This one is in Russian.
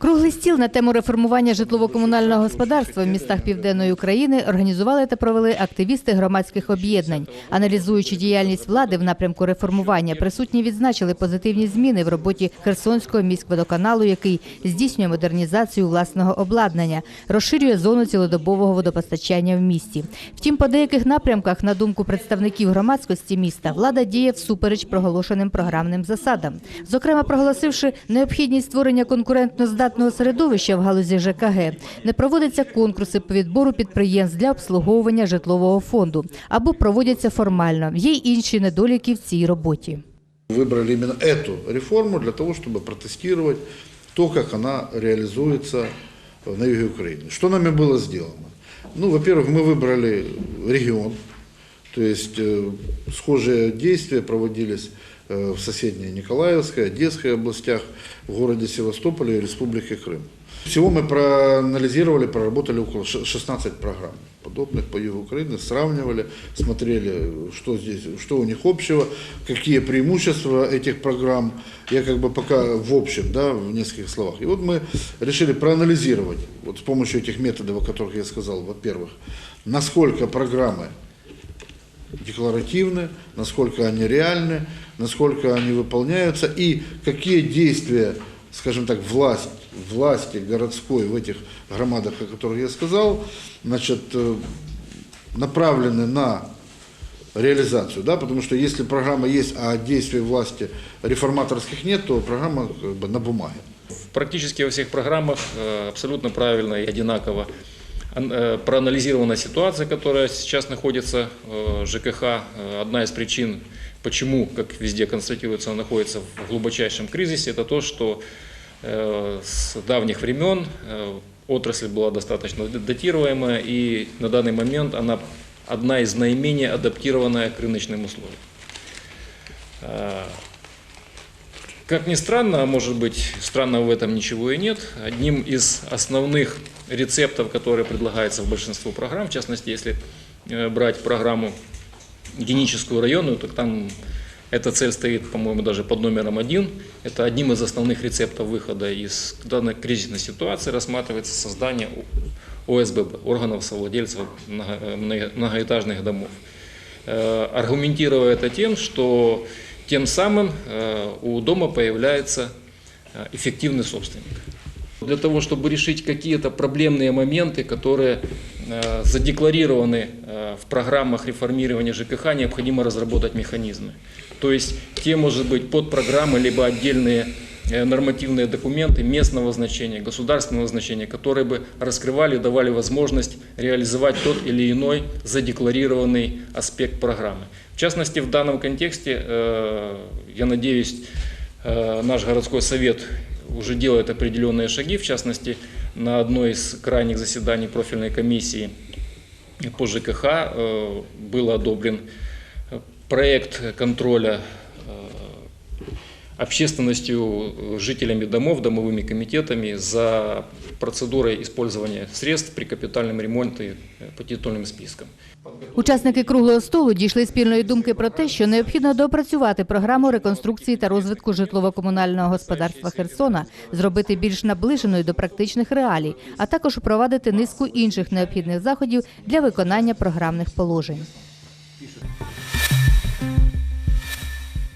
Круглий стіл на тему реформування житлово-комунального господарства в містах Південної України організували та провели активісти громадських об'єднань. Аналізуючи діяльність влади в напрямку реформування, присутні відзначили позитивні зміни в роботі Херсонського міськводоканалу, який здійснює модернізацію власного обладнання, розширює зону цілодобового водопостачання в місті. Втім, по деяких напрямках, на думку представників громадськості міста, влада діє всупереч проголошеним програмним засадам. Зокрема, проголосивши необхідність створення конкурентно-здатного середовища в галузі ЖКГ, не проводяться конкурси по відбору підприємств для обслуговування житлового фонду або проводяться формально. Є й інші недоліки в цій роботі. Выбрали именно эту реформу для того, чтобы протестировать то, как она реализуется на юге Украины. Что нами было сделано? Ну, во-первых, мы выбрали регион, то есть э, схожие действия проводились э, в соседней Николаевской, Одесской областях, в городе Севастополе и Республике Крым. Всего мы проанализировали, проработали около ш- 16 программ подобных по югу Украины, сравнивали, смотрели, что здесь, что у них общего, какие преимущества этих программ. Я как бы пока в общем, да, в нескольких словах. И вот мы решили проанализировать, вот с помощью этих методов, о которых я сказал, во-первых, насколько программы декларативны, насколько они реальны, насколько они выполняются и какие действия, скажем так, власть, власти городской в этих громадах, о которых я сказал, значит, э, направлены на реализацию, да, потому что если программа есть, а действий власти реформаторских нет, то программа как бы на бумаге. Практически во всех программах э, абсолютно правильно и одинаково э, проанализирована ситуация, которая сейчас находится э, ЖКХ. Э, Одна из причин, почему, как везде констатируется, он находится в глубочайшем кризисе, это то, что э, с давних времен э, отрасль была достаточно датируемая, и на данный момент она одна из наименее адаптированная к рыночным условиям. Как ни странно, а может быть странного в этом ничего и нет, одним из основных рецептов, которые предлагаются в большинству программ, в частности, если э, брать программу геническую районную, то там эта цель стоит, по-моему, даже под номером один. Это одним из основных рецептов выхода из данной кризисной ситуации рассматривается создание ОСББ, органов совладельцев много- много- многоэтажных домов. Э, аргументируя это тем, что тем самым э, у дома появляется э, эффективный собственник. Для того, чтобы решить какие-то проблемные моменты, которые э, задекларированы в программах реформирования ЖКХ, необходимо разработать механизмы. То есть те, может быть, подпрограммы, либо отдельные нормативные документы местного значения, государственного значения, которые бы раскрывали, давали возможность реализовать тот или иной задекларированный аспект программы. В частности, в данном контексте, э, я надеюсь, э, наш городской совет уже делает определенные шаги, в частности, на одной из крайних заседаний профильной комиссии по ЖКХ э, был одобрен э, проект контроля э, общественностью, э, жителями домов, домовыми комитетами за процедурой использования средств при капитальном ремонте э, по титульным спискам. Учасники круглого столу дійшли спільної думки про те, що необхідно доопрацювати програму реконструкції та розвитку житлово-комунального господарства Херсона, зробити більш наближеною до практичних реалій, а також впровадити низку інших необхідних заходів для виконання програмних положень.